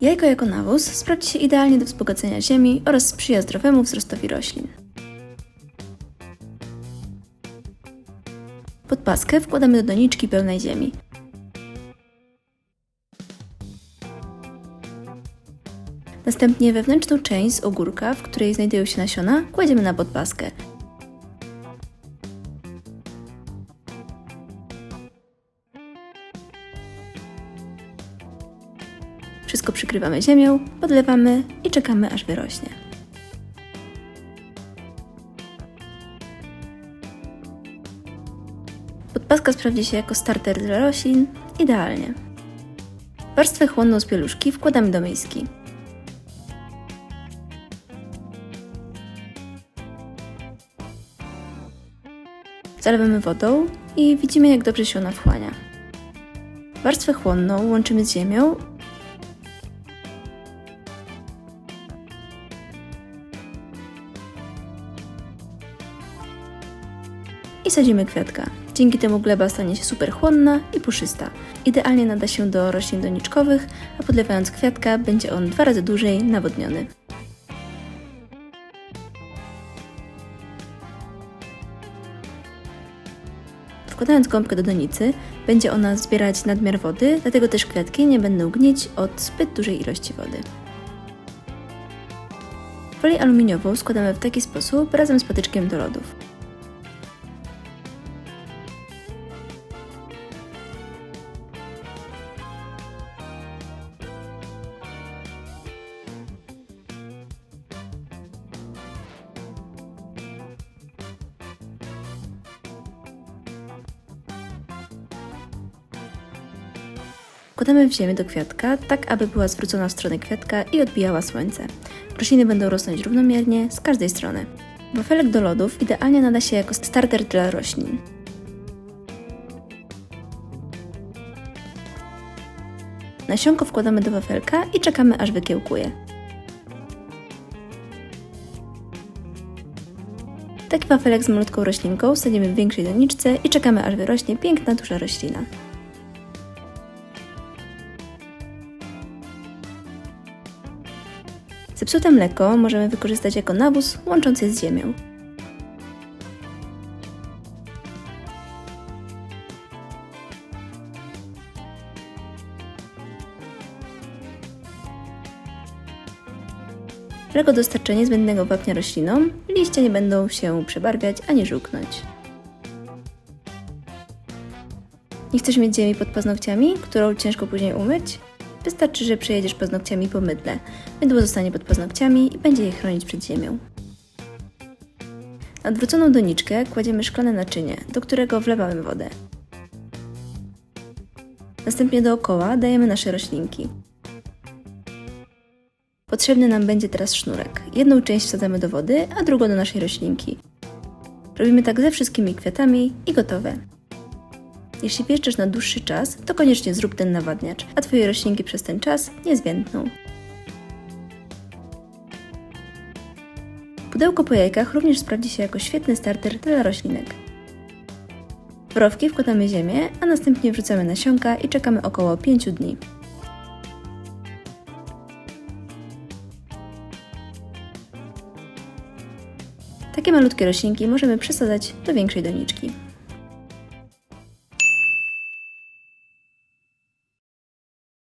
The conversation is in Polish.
Jajko jako nawóz sprawdzi się idealnie do wzbogacenia ziemi oraz sprzyja zdrowemu wzrostowi roślin. Podpaskę wkładamy do doniczki pełnej ziemi. Następnie wewnętrzną część z ogórka, w której znajdują się nasiona, kładziemy na podpaskę. Wszystko przykrywamy ziemią, podlewamy i czekamy aż wyrośnie. Podpaska sprawdzi się jako starter dla roślin idealnie. Warstwę chłonną z pieluszki wkładamy do miski. Zalewamy wodą i widzimy jak dobrze się ona wchłania. Warstwę chłonną łączymy z ziemią i sadzimy kwiatka. Dzięki temu gleba stanie się super chłonna i puszysta. Idealnie nada się do roślin doniczkowych, a podlewając kwiatka będzie on dwa razy dłużej nawodniony. Wkładając gąbkę do donicy, będzie ona zbierać nadmiar wody, dlatego też kwiatki nie będą gnić od zbyt dużej ilości wody. Folię aluminiową składamy w taki sposób razem z patyczkiem do lodów. Wkładamy w ziemię do kwiatka, tak aby była zwrócona w stronę kwiatka i odbijała słońce. Rośliny będą rosnąć równomiernie z każdej strony. Wafelek do lodów idealnie nada się jako starter dla roślin. Nasionko wkładamy do wafelka i czekamy aż wykiełkuje. Taki wafelek z malutką roślinką sadzimy w większej doniczce i czekamy aż wyrośnie piękna duża roślina. Zepsute mleko możemy wykorzystać jako nawóz łączący z ziemią. Mleko dostarcza niezbędnego wapnia roślinom, liście nie będą się przebarwiać ani żółknąć. Nie chcesz mieć ziemi pod paznokciami, którą ciężko później umyć? Wystarczy, że przejedziesz paznokciami po mydle. Mydło zostanie pod paznokciami i będzie je chronić przed ziemią. Na odwróconą doniczkę kładziemy szklane naczynie, do którego wlewamy wodę. Następnie dookoła dajemy nasze roślinki. Potrzebny nam będzie teraz sznurek. Jedną część wsadzamy do wody, a drugą do naszej roślinki. Robimy tak ze wszystkimi kwiatami i gotowe. Jeśli pieszczesz na dłuższy czas, to koniecznie zrób ten nawadniacz, a Twoje roślinki przez ten czas nie zwiędną. Pudełko po jajkach również sprawdzi się jako świetny starter dla roślinek. W rowki wkładamy ziemię, a następnie wrzucamy nasionka i czekamy około 5 dni. Takie malutkie roślinki możemy przesadzać do większej doniczki.